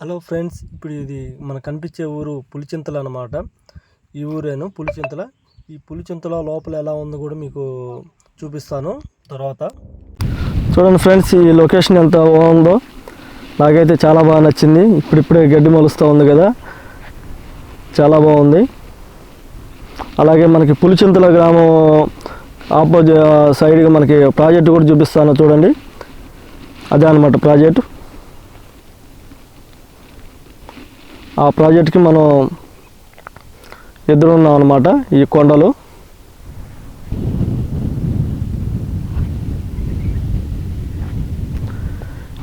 Hello friends ఇప్పుడు ఇది మనకు కనిపించే ఊరు పులిచింతల అనమాట ఈ ఊరేను పులిచింతల. ఈ పులిచింతల లోపల ఎలా ఉందో కూడా మీకు చూపిస్తాను. తర్వాత చూడండి ఫ్రెండ్స్ ఈ లొకేషన్ ఎంత బాగుందో. నాకైతే చాలా బాగా నచ్చింది. ఇప్పుడిప్పుడే గడ్డి మొలుస్తూ ఉంది కదా. చాలా బాగుంది. అలాగే మనకి పులిచింతల గ్రామం ఆపోజిట్ సైడ్గా మనకి ప్రాజెక్టు కూడా చూపిస్తాను చూడండి. అదే అనమాట ప్రాజెక్టు. ఆ ప్రాజెక్ట్కి మనం ఎదురు ఉన్నాం అనమాట ఈ కొండలు.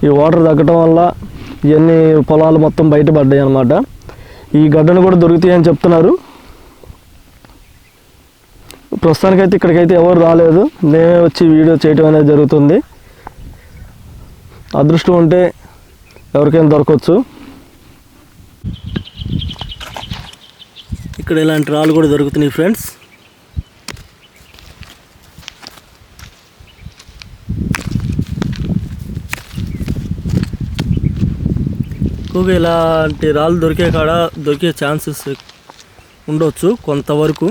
ఈ వాటర్ తగ్గటం వల్ల ఇవన్నీ పొలాలు మొత్తం బయటపడ్డాయి అనమాట ఈ గడ్డను కూడా దొరుకుతాయని చెప్తున్నారు. ప్రస్తుతానికైతే ఇక్కడికైతే ఎవరు రాలేదు. నేనే వచ్చి వీడియో చేయటం అనేది జరుగుతుంది. అదృష్టం ఉంటే ఎవరికైనా దొరకవచ్చు. ఇక్కడ ఇలాంటి రాళ్ళు కూడా దొరుకుతున్నాయి ఫ్రెండ్స్ ఎక్కువగా ఇలాంటి రాళ్ళు దొరికే కాడ దొరికే ఛాన్సెస్ ఉండొచ్చు కొంతవరకు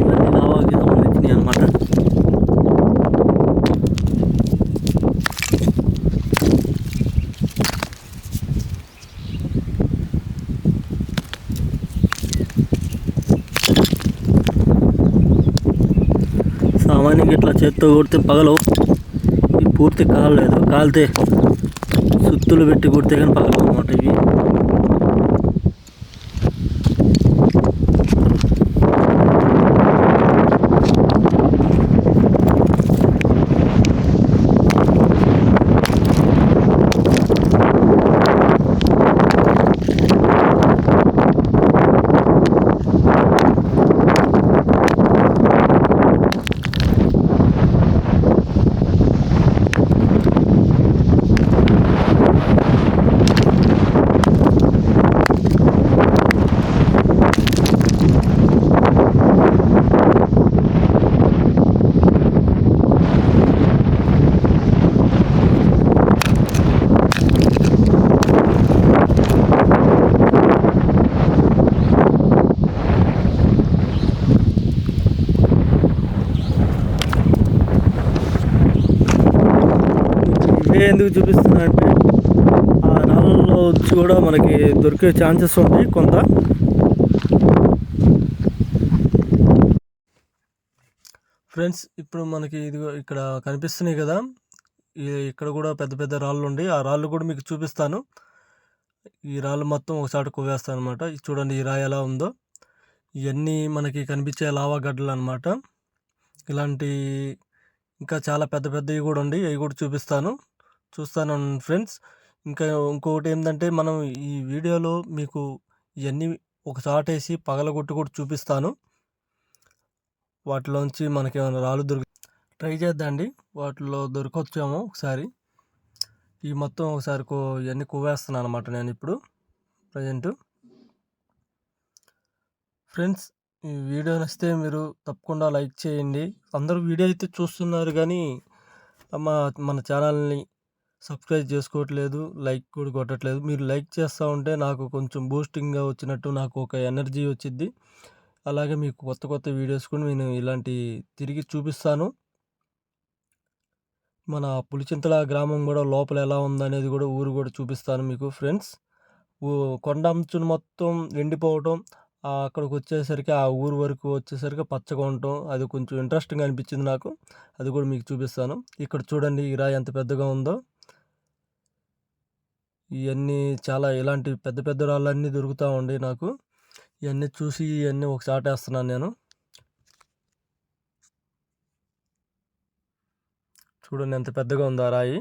ఇవన్నీ లావాకి సంబంధించినవి అనమాట సామాన్యంగా కొడితే పగలవు పూర్తి కాలలేదు. కాలితే సుత్తులు పెట్టి కొడితే కానీ పగలవు అనమాట ఇవి ఇవే ఎందుకు చూపిస్తున్నా అంటే ఆ రాళ్ళలో వచ్చి కూడా మనకి దొరికే ఛాన్సెస్ ఉంటాయి కొంత. ఫ్రెండ్స్ ఇప్పుడు మనకి ఇదిగో ఇక్కడ కనిపిస్తున్నాయి కదా. ఇక్కడ కూడా పెద్ద పెద్ద రాళ్ళు ఉండి ఆ రాళ్ళు కూడా మీకు చూపిస్తాను. ఈ రాళ్ళు మొత్తం ఒకసారి కొవ్వేస్తాను అనమాట చూడండి ఈ రాయి ఎలా ఉందో. ఇవన్నీ మనకి కనిపించే లావా గడ్డలు అనమాట ఇలాంటి ఇంకా చాలా పెద్ద పెద్దవి కూడా ఉండి అవి కూడా చూపిస్తాను. చూస్తాను ఫ్రెండ్స్. ఇంకా ఇంకొకటి ఏంటంటే మనం ఈ వీడియోలో మీకు ఇవన్నీ ఒక చాటేసి పగలగొట్టి కూడా చూపిస్తాను. వాటిలోంచి మనకి ఏమైనా రాళ్ళు దొరికి ట్రై చేద్దాండి. వాటిలో దొరకొచ్చాము ఒకసారి. ఈ మొత్తం ఒకసారి కో ఇవన్నీ కొవ్వేస్తున్నాను అనమాట నేను ఇప్పుడు ప్రజెంట్. ఫ్రెండ్స్ ఈ వీడియో నచ్చితే మీరు తప్పకుండా లైక్ చేయండి. అందరూ వీడియో అయితే చూస్తున్నారు కానీ మా మన ఛానల్ని సబ్స్క్రైబ్ చేసుకోవట్లేదు లైక్ కూడా కొట్టట్లేదు. మీరు లైక్ చేస్తూ ఉంటే నాకు కొంచెం బూస్టింగ్గా వచ్చినట్టు నాకు ఒక ఎనర్జీ వచ్చింది అలాగే మీకు కొత్త కొత్త వీడియోస్ కూడా నేను ఇలాంటి తిరిగి చూపిస్తాను. మన పులిచింతల గ్రామం కూడా లోపల ఎలా ఉందనేది కూడా ఊరు కూడా చూపిస్తాను మీకు ఫ్రెండ్స్. కొండ అంచును మొత్తం ఎండిపోవటం అక్కడికి వచ్చేసరికి ఆ ఊరు వరకు వచ్చేసరికి పచ్చగా ఉండటం అది కొంచెం ఇంట్రెస్టింగ్ అనిపించింది నాకు. అది కూడా మీకు చూపిస్తాను. ఇక్కడ చూడండి ఈ రాయి ఎంత పెద్దగా ఉందో. ఇవన్నీ చాలా ఇలాంటి పెద్ద పెద్ద రాళ్ళన్నీ దొరుకుతూ ఉండి నాకు. ఇవన్నీ చూసి ఇవన్నీ ఒక చాటేస్తున్నాను నేను. చూడండి ఎంత పెద్దగా ఉందో ఆ రాయి.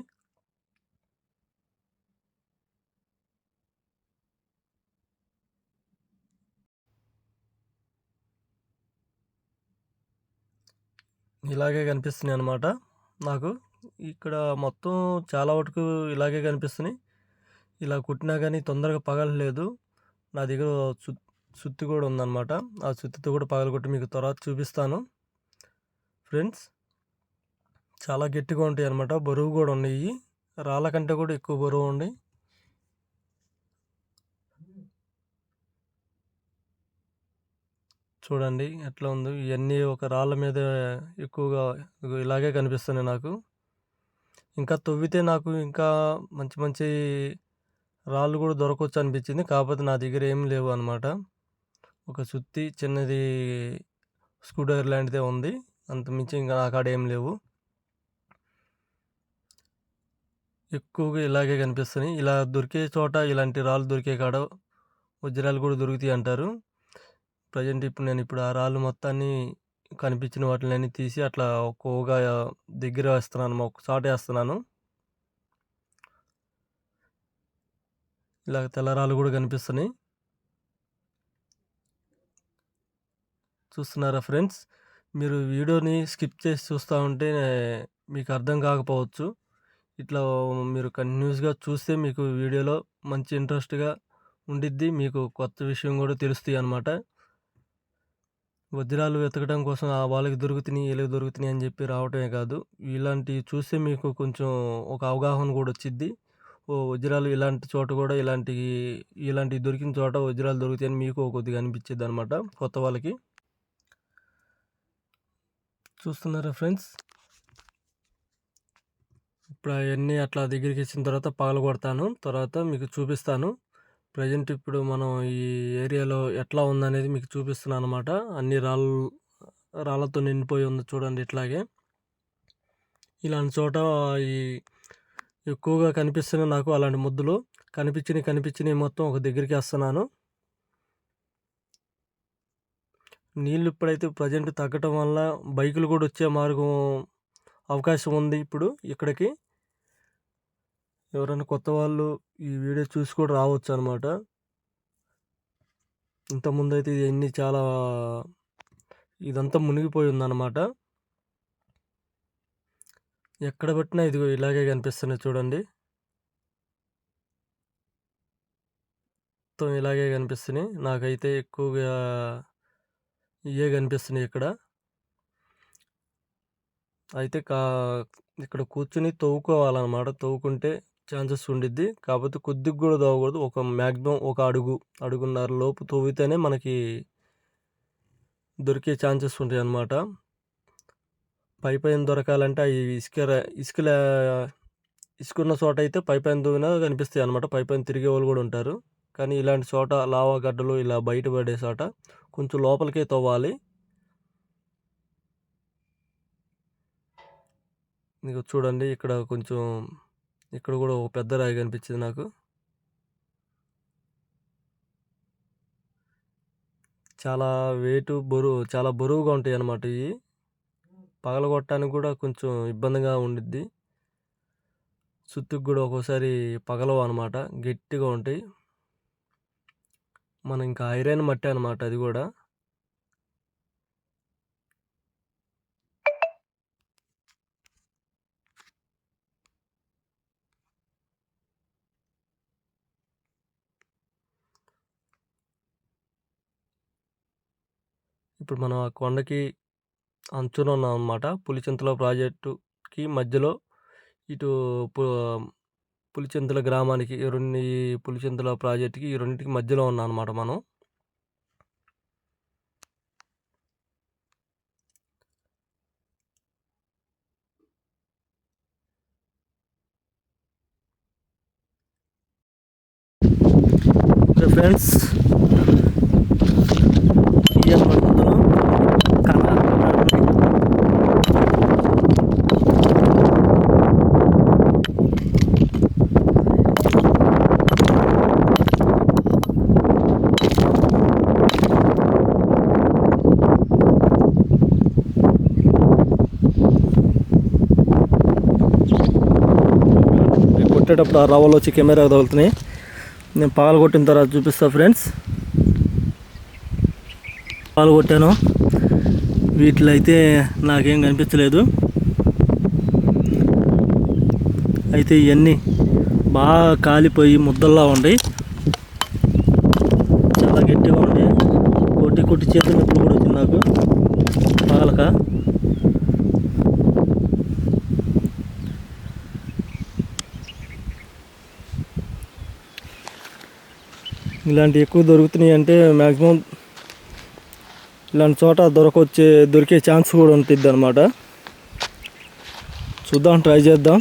ఇలాగే కనిపిస్తున్నాయి అన్నమాట నాకు. ఇక్కడ మొత్తం చాలా వరకు ఇలాగే కనిపిస్తున్నాయి. ఇలా కుట్టినా కానీ తొందరగా పగలలేదు నా దగ్గర సుత్తి కూడా ఉందన్నమాట. ఆ సుత్తితో కూడా పగలగొట్టి మీకు తర్వాత చూపిస్తాను. ఫ్రెండ్స్ చాలా గట్టిగా ఉంటాయి అన్నమాట. బరువు కూడా ఉన్నాయి. రాళ్ళ కంటే కూడా ఎక్కువ బరువు ఉన్నాయి చూడండి ఎట్లా ఉందో. ఇవన్నీ ఒక రాళ్ళ మీద ఎక్కువగా ఇలాగే కనిపిస్తున్నాయి నాకు. ఇంకా తవ్వితే నాకు ఇంకా మంచి మంచి రాళ్ళు కూడా దొరకవచ్చు అనిపించింది కాకపోతే నా దగ్గర ఏం లేవు అనమాట ఒక సుత్తి చిన్నది స్కూటర్ లాంటిదే ఉంది. అంత మించి ఇంకా నా కాడ ఏం లేవు. ఎక్కువగా ఇలాగే కనిపిస్తున్నాయి. ఇలా దొరికే చోట ఇలాంటి రాళ్ళు దొరికే కాడ వజ్రాలు కూడా దొరుకుతాయి అంటారు. ప్రజెంట్ ఇప్పుడు నేను ఇప్పుడు ఆ రాళ్ళు మొత్తాన్ని కనిపించిన వాటిని తీసి అట్లా ఒక్కోగా దగ్గర వేస్తున్నాను. ఒక చోట వేస్తున్నాను. ఇలా తెల్లరాలు కూడా కనిపిస్తున్నాయి. చూస్తున్నారా ఫ్రెండ్స్? మీరు వీడియోని స్కిప్ చేసి చూస్తూ ఉంటే మీకు అర్థం కాకపోవచ్చు. ఇట్లా మీరు కంటిన్యూస్గా చూస్తే మీకు వీడియోలో మంచి ఇంట్రెస్ట్గా ఉండిద్ది. మీకు కొత్త విషయం కూడా తెలుస్తాయి అన్నమాట. వజ్రాలు వెతకడం కోసం ఆ వాళ్ళకి దొరుకుతున్నాయి వీళ్ళకి దొరుకుతున్నాయి అని చెప్పి రావటమే కాదు. ఇలాంటివి చూస్తే మీకు కొంచెం ఒక అవగాహన కూడా వచ్చిద్ది. వజ్రాలు ఇలాంటి చోట కూడా ఇలాంటి ఇలాంటివి దొరికిన చోట వజ్రాలు దొరుకుతాయని మీకు కొద్దిగా అనిపించేది అనమాట కొత్త వాళ్ళకి. చూస్తున్నారా ఫ్రెండ్స్? ఇప్పుడు అవన్నీ అట్లా దగ్గరికి ఇచ్చిన తర్వాత పగల కొడతాను. తర్వాత మీకు చూపిస్తాను. ప్రజెంట్ ఇప్పుడు మనం ఈ ఏరియాలో ఎట్లా ఉందనేది మీకు చూపిస్తున్నాను అనమాట అన్ని రాళ్ళు రాళ్ళతో నిండిపోయి ఉంది చూడండి ఇట్లాగే. ఇలాంటి చోట ఈ ఎక్కువగా కనిపిస్తున్నాయి నాకు అలాంటి ముద్దులు. కనిపించినవి కనిపించినవి మొత్తం ఒక దగ్గరికి వేస్తున్నాను. నీళ్ళు ఇప్పుడైతే ప్రజెంట్ తగ్గటం వల్ల బైకులు కూడా వచ్చే మార్గం అవకాశం ఉంది ఇప్పుడు ఇక్కడికి. ఎవరైనా కొత్త వాళ్ళు ఈ వీడియో చూసి కూడా రావచ్చు అనమాట ఇంతకుముందు అయితే ఇవన్నీ చాలా ఇదంతా మునిగిపోయి ఉందన్నమాట. ఎక్కడ పట్టినా ఇదిగో ఇలాగే కనిపిస్తున్నాయి చూడండి. మొత్తం ఇలాగే కనిపిస్తున్నాయి. నాకైతే ఎక్కువగా ఇవే కనిపిస్తున్నాయి ఇక్కడ. అయితే కా ఇక్కడ కూర్చుని తవ్వుకోవాలన్నమాట. తవ్వుకుంటే ఛాన్సెస్ ఉండిద్ది. కాకపోతే కొద్దిగా కూడా తవ్వకూడదు. ఒక మ్యాక్సిమం ఒక అడుగు అడుగున్నర లోపు తవ్వితేనే మనకి దొరికే ఛాన్సెస్ ఉంటాయి అన్నమాట పై పైన దొరకాలంటే అవి ఇసుక ఇసుకల ఇసుకున్న చోట అయితే పై పైన కనిపిస్తాయి అనమాట పై పైన తిరిగే వాళ్ళు కూడా ఉంటారు. కానీ ఇలాంటి చోట లావా గడ్డలు ఇలా బయటపడే చోట కొంచెం లోపలికే తవ్వాలి. మీకు చూడండి ఇక్కడ కొంచెం ఇక్కడ కూడా ఒక పెద్ద రాయి కనిపించింది నాకు. చాలా వెయిట్ బరువు చాలా బరువుగా ఉంటాయి అన్నమాట ఇవి. పగలగొట్టడానికి కూడా కొంచెం ఇబ్బందిగా ఉండిద్ది. సుత్తుకు కూడా ఒక్కోసారి పగలవు అనమాట. గట్టిగా ఉంటాయి. మనం ఇంకా ఐరన్ మట్టి అనమాట అది కూడా. ఇప్పుడు మనం ఆ కొండకి అంచున ఉన్నాం అనమాట పులిచింతల ప్రాజెక్టుకి మధ్యలో ఇటు పులిచింతల గ్రామానికి రెండు పులిచింతల ప్రాజెక్టుకి ఈ రెండింటికి మధ్యలో ఉన్నాం అనమాట మనం ఫ్రెండ్స్ అట్లా రవ్వలు వచ్చి కెమెరా తగులుతున్నాయి. నేను పాలు కొట్టిన తర్వాత చూపిస్తా ఫ్రెండ్స్. పాలు కొట్టాను. వీటిలో అయితే నాకేం కనిపించలేదు. అయితే ఇవన్నీ బాగా కాలిపోయి ముద్దల్లా ఉండి చాలా గట్టిగా ఉండి కొట్టి కొట్టి చేతులు నొప్పులు కూడా వచ్చింది నాకు. పాలక. ఇలాంటివి ఎక్కువ దొరుకుతున్నాయి అంటే మ్యాక్సిమం ఇలాంటి చోట దొరకొచ్చే దొరికే ఛాన్స్ కూడా ఉంటుంది అనమాట చూద్దాం ట్రై చేద్దాం.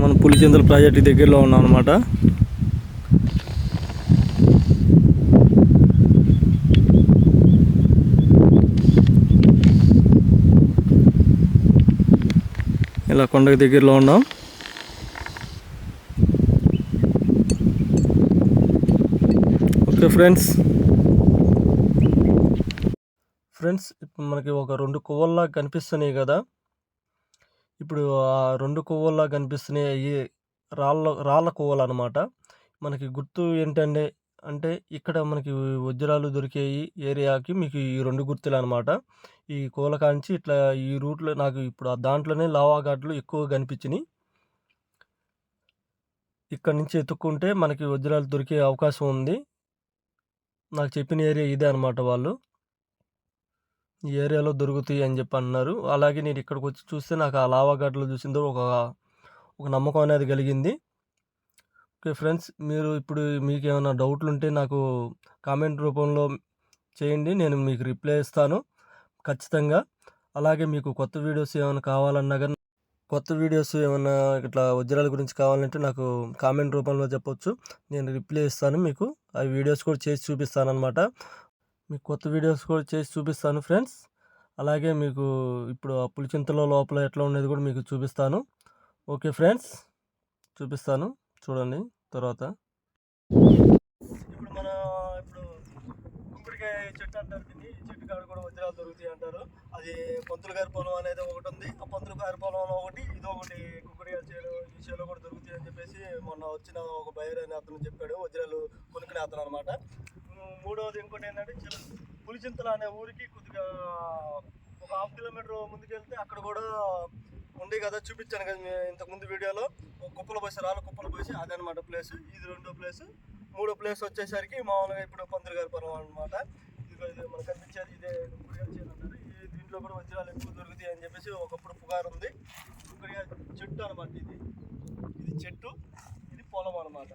మన పులిచింతల ప్రాజెక్ట్ దగ్గరలో ఉన్నాం అనమాట ఇలా కొండకి దగ్గరలో ఉన్నాం. ఫ్రెండ్స్. ఫ్రెండ్స్ ఇప్పుడు మనకి ఒక రెండు కొవ్వల్లా కనిపిస్తున్నాయి కదా. ఇప్పుడు ఆ రెండు కొవ్వల్లా కనిపిస్తున్నాయి అవి రాళ్ళ రాళ్ళ కొవ్వలు అనమాట మనకి గుర్తు ఏంటంటే అంటే ఇక్కడ మనకి వజ్రాలు దొరికే ఏరియాకి మీకు ఈ రెండు గుర్తులు అనమాట ఈ కోల కాంచి ఇట్లా ఈ రూట్లో నాకు ఇప్పుడు ఆ దాంట్లోనే లావా ఘాట్లు ఎక్కువ కనిపించినాయి. ఇక్కడ నుంచి ఎత్తుక్కుంటే మనకి వజ్రాలు దొరికే అవకాశం ఉంది. నాకు చెప్పిన ఏరియా ఇదే అనమాట వాళ్ళు. ఈ ఏరియాలో దొరుకుతాయి అని చెప్పి అన్నారు. అలాగే నేను ఇక్కడికి వచ్చి చూస్తే నాకు ఆ లావా ఘాట్లో చూసిందో ఒక ఒక నమ్మకం అనేది కలిగింది. ఓకే ఫ్రెండ్స్ మీరు ఇప్పుడు మీకు ఏమైనా డౌట్లు ఉంటే నాకు కామెంట్ రూపంలో చేయండి. నేను మీకు రిప్లై ఇస్తాను ఖచ్చితంగా. అలాగే మీకు కొత్త వీడియోస్ ఏమైనా కావాలన్నా కానీ కొత్త వీడియోస్ ఏమైనా ఇట్లా వజ్రాల గురించి కావాలంటే నాకు కామెంట్ రూపంలో చెప్పొచ్చు. నేను రిప్లై ఇస్తాను మీకు. ఆ వీడియోస్ కూడా చేసి చూపిస్తాను అనమాట మీకు కొత్త వీడియోస్ కూడా చేసి చూపిస్తాను ఫ్రెండ్స్. అలాగే మీకు ఇప్పుడు ఆ పులిచింతలో లోపల ఎట్లా ఉండేది కూడా మీకు చూపిస్తాను. ఓకే ఫ్రెండ్స్ చూపిస్తాను. చూడండి తర్వాత. ఇప్పుడు మన ఇప్పుడు కుంకుడికాయ చెట్టు అంటారు దీన్ని. ఈ చెట్టు కాడ కూడా వజ్రాలు దొరుకుతాయి అంటారు. అది పంతులు గారి పొలం అనేది ఒకటి ఉంది. ఆ పంతులు గారి పొలంలో ఒకటి ఇది ఒకటి కుంకుడికాయ చేలు ఈ చేలో కూడా దొరుకుతాయి అని చెప్పేసి మొన్న వచ్చిన ఒక బయర్ అతను చెప్పాడు వజ్రాలు కొనుక్కునే అతను అనమాట. మూడవది ఇంకోటి ఏంటంటే పులిచింతల అనే ఊరికి కొద్దిగా ఒక హాఫ్ కిలోమీటర్ ముందుకెళ్తే అక్కడ కూడా ఉండే కదా చూపించాను కదా ఇంతకుముందు వీడియోలో. కుప్పల కుప్పలు పోసి రాళ్ళ కుప్పలు పోసి అదనమాట ప్లేస్. ఇది రెండో ప్లేస్. మూడో ప్లేస్ వచ్చేసరికి మామూలుగా ఇప్పుడు పందిరి గారి పర్వం అనమాట. ఇది ఇది మనకు కనిపించేది ఇదే అంటారు. ఈ దీంట్లో కూడా వజ్రాలు ఎక్కువ దొరుకుతాయి అని చెప్పేసి ఒకప్పుడు పుగారు ఉంది. చెట్టు అనమాట ఇది. ఇది చెట్టు. పొలం అనమాట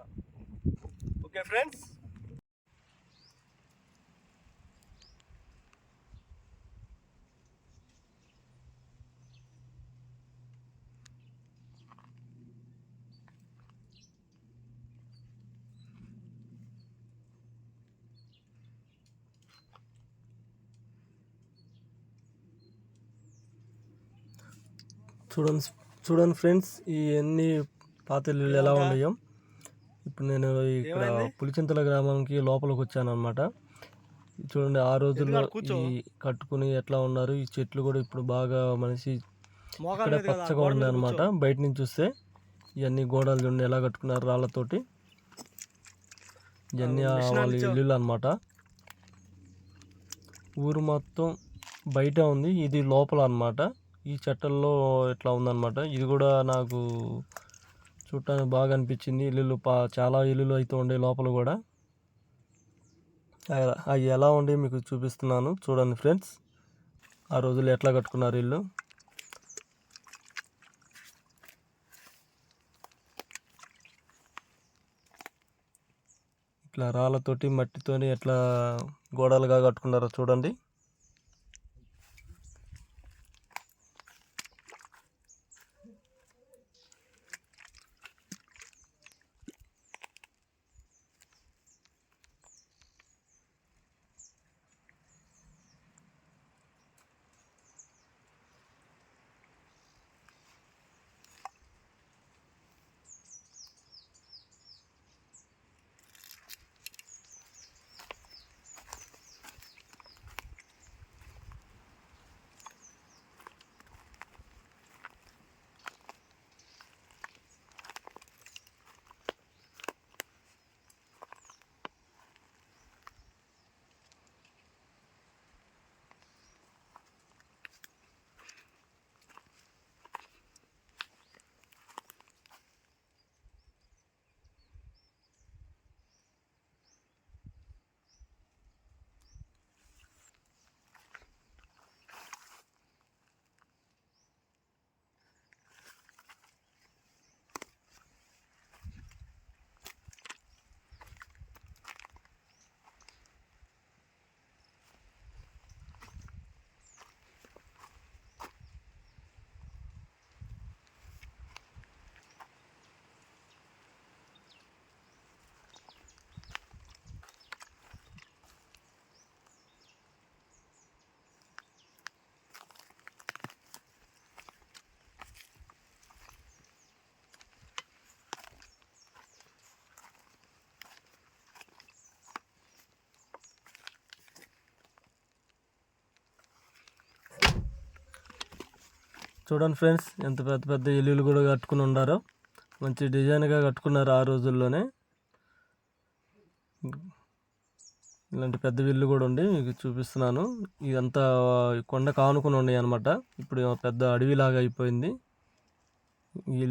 ఓకే ఫ్రెండ్స్ చూడండి చూడండి ఫ్రెండ్స్ ఇవన్నీ పాత ఇల్లులు ఎలా ఉన్నాయో. ఇప్పుడు నేను ఇక్కడ పులిచింతల గ్రామానికి లోపలికి వచ్చాను అనమాట చూడండి ఆ రోజుల్లో ఈ కట్టుకుని ఎట్లా ఉన్నారు? ఈ చెట్లు కూడా ఇప్పుడు బాగా మనిషి ఇక్కడ పచ్చగా ఉంది అనమాట బయట నుంచి చూస్తే ఇవన్నీ గోడలు చూడండి ఎలా కట్టుకున్నారు రాళ్ళతోటి. ఇవన్నీ వాళ్ళ ఇల్లులు అనమాట ఊరు మొత్తం బయట ఉంది. ఇది లోపల అన్నమాట ఈ చెట్టల్లో ఇట్లా ఉందన్నమాట. ఇది కూడా నాకు చూడటానికి బాగా అనిపించింది ఇల్లులు పా చాలా ఇల్లులు అయితే ఉండే లోపల కూడా. అవి- ఎలా ఉండి మీకు చూపిస్తున్నాను. చూడండి ఫ్రెండ్స్. ఆ రోజుల్లో ఎట్లా కట్టుకున్నారు ఇల్లు? ఇట్లా రాళ్ళతోటి మట్టితోని ఎట్లా గోడలుగా కట్టుకున్నారో చూడండి. చూడండి ఫ్రెండ్స్ ఎంత పెద్ద పెద్ద ఇల్లులు కూడా కట్టుకుని ఉండారో. మంచి డిజైన్గా కట్టుకున్నారు ఆ రోజుల్లోనే. ఇలాంటి పెద్ద ఇల్లు కూడా ఉండి మీకు చూపిస్తున్నాను. ఇదంతా కొండ కానుకుని ఉన్నాయి అనమాట ఇప్పుడు పెద్ద అడవిలాగా అయిపోయింది ఈ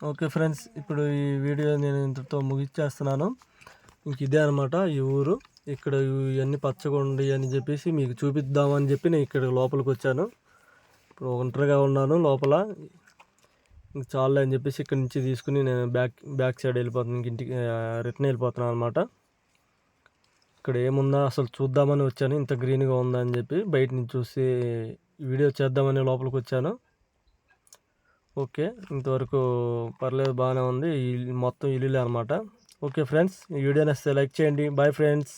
ఓకే ఫ్రెండ్స్ ఇప్పుడు ఈ వీడియో నేను ఇంతతో ముగిచ్చేస్తున్నాను. ఇంక ఇదే అనమాట ఈ ఊరు. ఇక్కడ ఇవన్నీ పచ్చగుండి అని చెప్పేసి మీకు చూపిద్దామని చెప్పి నేను ఇక్కడ లోపలికి వచ్చాను. ఇప్పుడు ఒంటరిగా ఉన్నాను లోపల. ఇంక చాలు అని చెప్పేసి ఇక్కడ నుంచి తీసుకుని నేను బ్యాక్ బ్యాక్ సైడ్ వెళ్ళిపోతాను ఇంక ఇంటికి రిటర్న్ వెళ్ళిపోతున్నాను అనమాట ఇక్కడ ఏముందా అసలు చూద్దామని వచ్చాను. ఇంత గ్రీన్గా ఉందా అని చెప్పి బయట నుంచి చూసి వీడియో చేద్దామని లోపలికి వచ్చాను. ఓకే ఇంతవరకు పర్లేదు బాగానే ఉంది. మొత్తం ఇల్లులే అనమాట ఓకే ఫ్రెండ్స్ ఈ వీడియోని లైక్ చేయండి. Bye friends.